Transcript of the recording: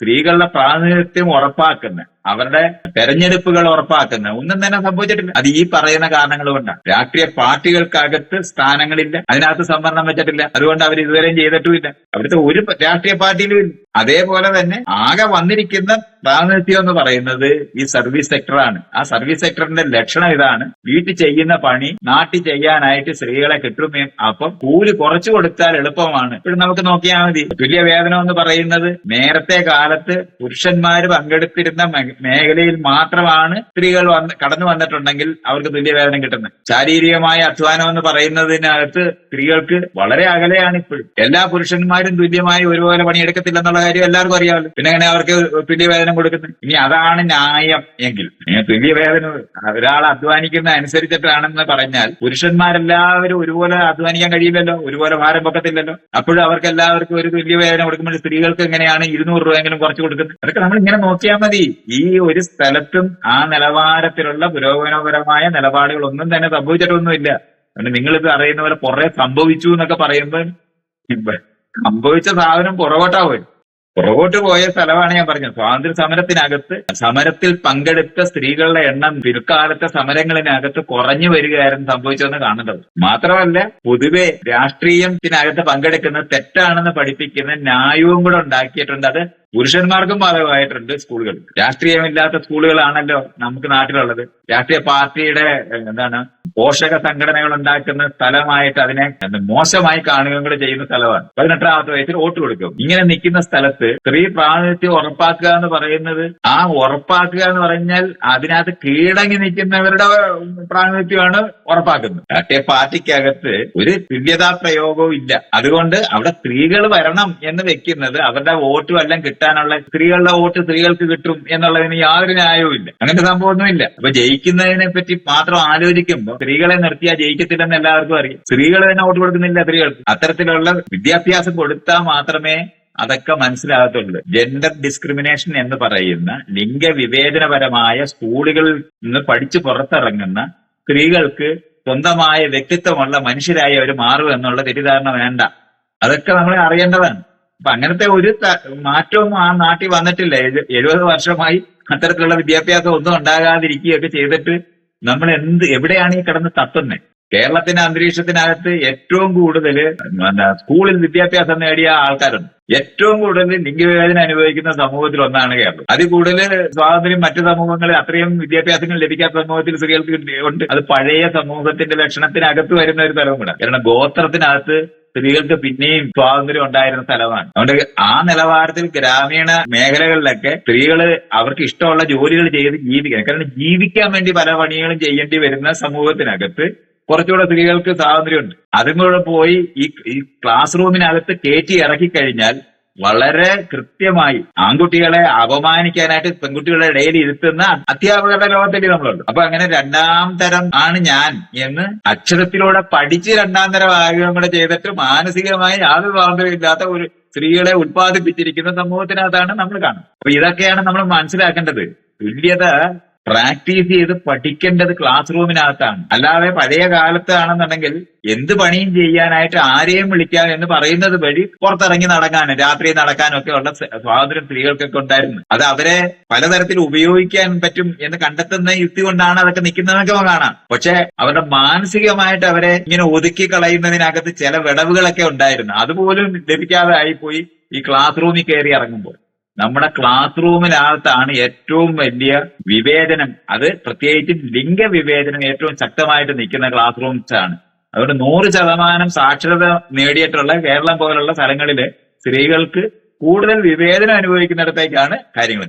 സ്ത്രീകളുടെ പ്രാതിനിധ്യം ഉറപ്പാക്കുന്ന അവരുടെ തെരഞ്ഞെടുപ്പുകൾ ഉറപ്പാക്കുന്ന ഒന്നും തന്നെ സംഭവിച്ചിട്ടില്ല. അത് ഈ പറയുന്ന കാരണങ്ങൾ കൊണ്ടാണ്. രാഷ്ട്രീയ പാർട്ടികൾക്കകത്ത് സ്ഥാനങ്ങളില്ല. അതിനകത്ത് സംവരണം വെച്ചിട്ടില്ല. അതുകൊണ്ട് അവർ ഇതുവരെയും ചെയ്തിട്ടുമില്ല. അവിടുത്തെ ഒരു രാഷ്ട്രീയ പാർട്ടിയിലും ഇല്ല. അതേപോലെ തന്നെ ആകെ വന്നിരിക്കുന്ന പ്രാതിനിധ്യം എന്ന് പറയുന്നത് ഈ സർവീസ് സെക്ടറാണ് ആ സർവീസ് സെക്ടറിന്റെ ലക്ഷണം ഇതാണ്. വീട്ടിൽ ചെയ്യുന്ന പണി നാട്ടിൽ ചെയ്യാനായിട്ട് സ്ത്രീകളെ കിട്ടുമേ അപ്പം കൂലി കുറച്ചു കൊടുത്താൽ എളുപ്പമാണ്. ഇവിടെ നമുക്ക് നോക്കിയാൽ മതി. തുല്യ വേതനം എന്ന് പറയുന്നത് നേരത്തെ കാലത്ത് പുരുഷന്മാർ പങ്കെടുത്തിരുന്ന മേഖലയിൽ മാത്രമാണ് സ്ത്രീകൾ വന്ന് കടന്നു വന്നിട്ടുണ്ടെങ്കിൽ അവർക്ക് തുല്യവേതനം കിട്ടുന്നത്. ശാരീരികമായ അധ്വാനം എന്ന് പറയുന്നതിനകത്ത് സ്ത്രീകൾക്ക് വളരെ അകലെയാണ് ഇപ്പോഴും. എല്ലാ പുരുഷന്മാരും തുല്യമായി ഒരുപോലെ പണിയെടുക്കത്തില്ലെന്നുള്ള കാര്യം എല്ലാവർക്കും അറിയാമല്ലോ. പിന്നെ അങ്ങനെ അവർക്ക് തുല്യവേതനം കൊടുക്കുന്നത്? ഇനി അതാണ് ന്യായം എങ്കിൽ. തുല്യ വേദന ഒരാൾ അധ്വാനിക്കുന്ന അനുസരിച്ചിട്ടാണെന്ന് പറഞ്ഞാൽ പുരുഷന്മാരെല്ലാവരും ഒരുപോലെ അധ്വാനിക്കാൻ കഴിയില്ലല്ലോ ഒരുപോലെ ഭാരം പൊക്കത്തില്ലല്ലോ. അപ്പോഴും അവർക്ക് എല്ലാവർക്കും ഒരു തുല്യ വേദന കൊടുക്കുമ്പോൾ സ്ത്രീകൾക്ക് എങ്ങനെയാണ് ഇരുന്നൂറ് രൂപയെങ്കിലും കുറച്ച് കൊടുക്കുന്നത്? അതൊക്കെ നമ്മൾ ഇങ്ങനെ നോക്കിയാൽ മതി. ഈ ഒരു സ്ഥലത്തും ആ നിലവാരത്തിലുള്ള പുരോഗമനപരമായ നിലപാടുകൾ ഒന്നും തന്നെ സംഭവിച്ചിട്ടൊന്നുമില്ല. അതുകൊണ്ട് നിങ്ങളിത് അറിയുന്ന പോലെ കുറെ സംഭവിച്ചു എന്നൊക്കെ പറയുമ്പോൾ സംഭവിച്ച സാധനം പുറകോട്ടാ പോയി പുറകോട്ട് പോയ സ്ഥലമാണ് ഞാൻ പറഞ്ഞത്. സ്വാതന്ത്ര്യ സമരത്തിനകത്ത് സമരത്തിൽ പങ്കെടുത്ത സ്ത്രീകളുടെ എണ്ണം പിൽക്കാലത്തെ സമരങ്ങളിനകത്ത് കുറഞ്ഞു വരികയായിരുന്നു സംഭവിച്ചതെന്ന് കാണേണ്ടത് മാത്രമല്ല പൊതുവെ രാഷ്ട്രീയത്തിനകത്ത് പങ്കെടുക്കുന്നത് തെറ്റാണെന്ന് പഠിപ്പിക്കുന്ന ന്യായവും കൂടെ ഉണ്ടാക്കിയിട്ടുണ്ട്. അത് പുരുഷന്മാർക്കും ബാധകമായിട്ടുണ്ട് സ്കൂളുകൾ. രാഷ്ട്രീയമില്ലാത്ത സ്കൂളുകളാണല്ലോ നമുക്ക് നാട്ടിലുള്ളത്. രാഷ്ട്രീയ പാർട്ടിയുടെ എന്താണ് പോഷക സംഘടനകൾ ഉണ്ടാക്കുന്ന സ്ഥലമായിട്ട് അതിനെ മോശമായി കാണുകയും കൂടെ ചെയ്യുന്ന സ്ഥലമാണ്. പതിനെട്ടാമത്തെ വയസ്സിൽ വോട്ട് കൊടുക്കും. ഇങ്ങനെ നിൽക്കുന്ന സ്ഥലത്ത് സ്ത്രീ പ്രാതിനിധ്യം ഉറപ്പാക്കുക എന്ന് പറയുന്നത് ആ ഉറപ്പാക്കുക എന്ന് പറഞ്ഞാൽ അതിനകത്ത് കീഴടങ്ങി നിൽക്കുന്നവരുടെ പ്രാതിനിധ്യമാണ് ഉറപ്പാക്കുന്നത്. രാഷ്ട്രീയ പാർട്ടിക്കകത്ത് ഒരു തുല്യതാ പ്രയോഗവും ഇല്ല. അതുകൊണ്ട് അവിടെ സ്ത്രീകൾ വരണം എന്ന് വെക്കുന്നത് അവരുടെ വോട്ട് വല്ലതും കിട്ടാനുള്ള സ്ത്രീകളുടെ വോട്ട് സ്ത്രീകൾക്ക് കിട്ടും എന്നുള്ളതിന് യാതൊരു ന്യായവും ഇല്ല. അങ്ങനത്തെ സംഭവമൊന്നും ഇല്ല അപ്പൊ ജയിക്കുന്നതിനെ പറ്റി മാത്രം ആലോചിക്കുമ്പോൾ സ്ത്രീകളെ നിർത്തിയാൽ ജയിക്കത്തില്ലെന്ന് എല്ലാവർക്കും അറിയാം. സ്ത്രീകൾ തന്നെ വോട്ട് കൊടുക്കുന്നില്ല സ്ത്രീകൾക്ക്. അത്തരത്തിലുള്ള വിദ്യാഭ്യാസം കൊടുത്താൽ മാത്രമേ അതൊക്കെ മനസ്സിലാകത്തുള്ളൂ. ജെൻഡർ ഡിസ്ക്രിമിനേഷൻ എന്ന് പറയുന്ന ലിംഗവിവേചനപരമായ സ്കൂളുകളിൽ നിന്ന് പഠിച്ചു പുറത്തിറങ്ങുന്ന സ്ത്രീകൾക്ക് സ്വന്തമായ വ്യക്തിത്വമുള്ള മനുഷ്യരായി അവർ മാറും എന്നുള്ള തെറ്റിദ്ധാരണ വേണ്ട. അതൊക്കെ നമ്മൾ അറിയേണ്ടതാണ്. അപ്പൊ അങ്ങനത്തെ ഒരു മാറ്റവും ആ നാട്ടിൽ വന്നിട്ടില്ല. എഴു- എഴുപത് വർഷമായി അത്തരത്തിലുള്ള വിദ്യാഭ്യാസം ഒന്നും ഉണ്ടാകാതിരിക്കുകയൊക്കെ ചെയ്തിട്ട് നമ്മൾ എന്ത് എവിടെയാണ് ഈ കിടന്ന് തട്ടുന്നത് കേരളത്തിന്റെ അന്തരീക്ഷത്തിനകത്ത് ഏറ്റവും കൂടുതൽ സ്കൂളിൽ വിദ്യാഭ്യാസം നേടിയ ആൾക്കാരുണ്ട്. ഏറ്റവും കൂടുതൽ ലിംഗവേദന അനുഭവിക്കുന്ന സമൂഹത്തിൽ ഒന്നാണ് കേരളം. അതിൽ കൂടുതൽ സ്വാതന്ത്ര്യം മറ്റ് സമൂഹങ്ങളിൽ അത്രയും വിദ്യാഭ്യാസങ്ങൾ ലഭിക്കാത്ത സമൂഹത്തിൽ സ്ത്രീകൾക്ക് ഉണ്ട്. അത് പഴയ സമൂഹത്തിന്റെ ലക്ഷണത്തിനകത്ത് വരുന്ന ഒരു തലവും കൂടെ. കാരണം ഗോത്രത്തിനകത്ത് സ്ത്രീകൾക്ക് പിന്നെയും സ്വാതന്ത്ര്യം ഉണ്ടായിരുന്ന സ്ഥലമാണ്. അതുകൊണ്ട് ആ നിലവാരത്തിൽ ഗ്രാമീണ മേഖലകളിലൊക്കെ സ്ത്രീകൾ അവർക്ക് ഇഷ്ടമുള്ള ജോലികൾ ചെയ്ത് ജീവിക്കണം. കാരണം ജീവിക്കാൻ വേണ്ടി പല പണികളും ചെയ്യേണ്ടി വരുന്ന സമൂഹത്തിനകത്ത് കുറച്ചുകൂടെ സ്ത്രീകൾക്ക് സ്വാതന്ത്ര്യമുണ്ട്. അതും കൂടെ പോയി ഈ ഈ ക്ലാസ് റൂമിനകത്ത് കയറ്റി ഇറക്കി കഴിഞ്ഞാൽ വളരെ കൃത്യമായി ആൺകുട്ടികളെ അപമാനിക്കാനായിട്ട് പെൺകുട്ടികളുടെ ഇടയിൽ ഇരുത്തുന്ന അധ്യാപകരുടെ ലോകത്തേക്ക് നമ്മളുണ്ട്. അപ്പൊ അങ്ങനെ രണ്ടാം തരം ആണ് ഞാൻ എന്ന് അക്ഷരത്തിലൂടെ പഠിച്ച് രണ്ടാം തരം ആഗ്രഹം കൂടെ ചെയ്തിട്ട് മാനസികമായി യാതൊരു സ്വാതന്ത്ര്യം ഇല്ലാത്ത ഒരു സ്ത്രീകളെ ഉത്പാദിപ്പിച്ചിരിക്കുന്ന സമൂഹത്തിനകത്താണ് നമ്മൾ കാണുന്നത്. അപ്പൊ ഇതൊക്കെയാണ് നമ്മൾ മനസ്സിലാക്കേണ്ടത്. തുല്യത പ്രാക്ടീസ് ചെയ്ത് പഠിക്കേണ്ടത് ക്ലാസ് റൂമിനകത്താണ് അല്ലാതെ പഴയ കാലത്താണെന്നുണ്ടെങ്കിൽ എന്ത് പണിയും ചെയ്യാനായിട്ട് ആരെയും വിളിക്കാം എന്ന് പറയുന്നത് വഴി പുറത്തിറങ്ങി നടക്കാനും രാത്രി നടക്കാനൊക്കെ ഉള്ള സ്വാതന്ത്ര്യം സ്ത്രീകൾക്കൊക്കെ ഉണ്ടായിരുന്നു. അത് അവരെ പലതരത്തിൽ ഉപയോഗിക്കാൻ പറ്റും എന്ന് കണ്ടെത്തുന്ന യുക്തി കൊണ്ടാണ് അതൊക്കെ നിൽക്കുന്നതൊക്കെ കാണാം. പക്ഷെ അവരുടെ മാനസികമായിട്ട് അവരെ ഇങ്ങനെ ഒതുക്കി കളയുന്നതിനകത്ത് ചില വിടവുകളൊക്കെ ഉണ്ടായിരുന്നു. അതുപോലും ലഭിക്കാതെ ആയിപ്പോയി ഈ ക്ലാസ് റൂമിൽ കയറി ഇറങ്ങുമ്പോൾ. നമ്മുടെ ക്ലാസ് റൂമിനകത്താണ് ഏറ്റവും വലിയ വിവേചനം. അത് പ്രത്യേകിച്ച് ലിംഗവിവേചനം ഏറ്റവും ശക്തമായിട്ട് നിൽക്കുന്ന ക്ലാസ് റൂംസ് ആണ്. അതുകൊണ്ട് നൂറ് ശതമാനം സാക്ഷരത നേടിയിട്ടുള്ള കേരളം പോലുള്ള സ്ഥലങ്ങളിൽ സ്ത്രീകൾക്ക് കൂടുതൽ വിവേചനം അനുഭവിക്കുന്നിടത്തേക്കാണ് കാര്യങ്ങൾ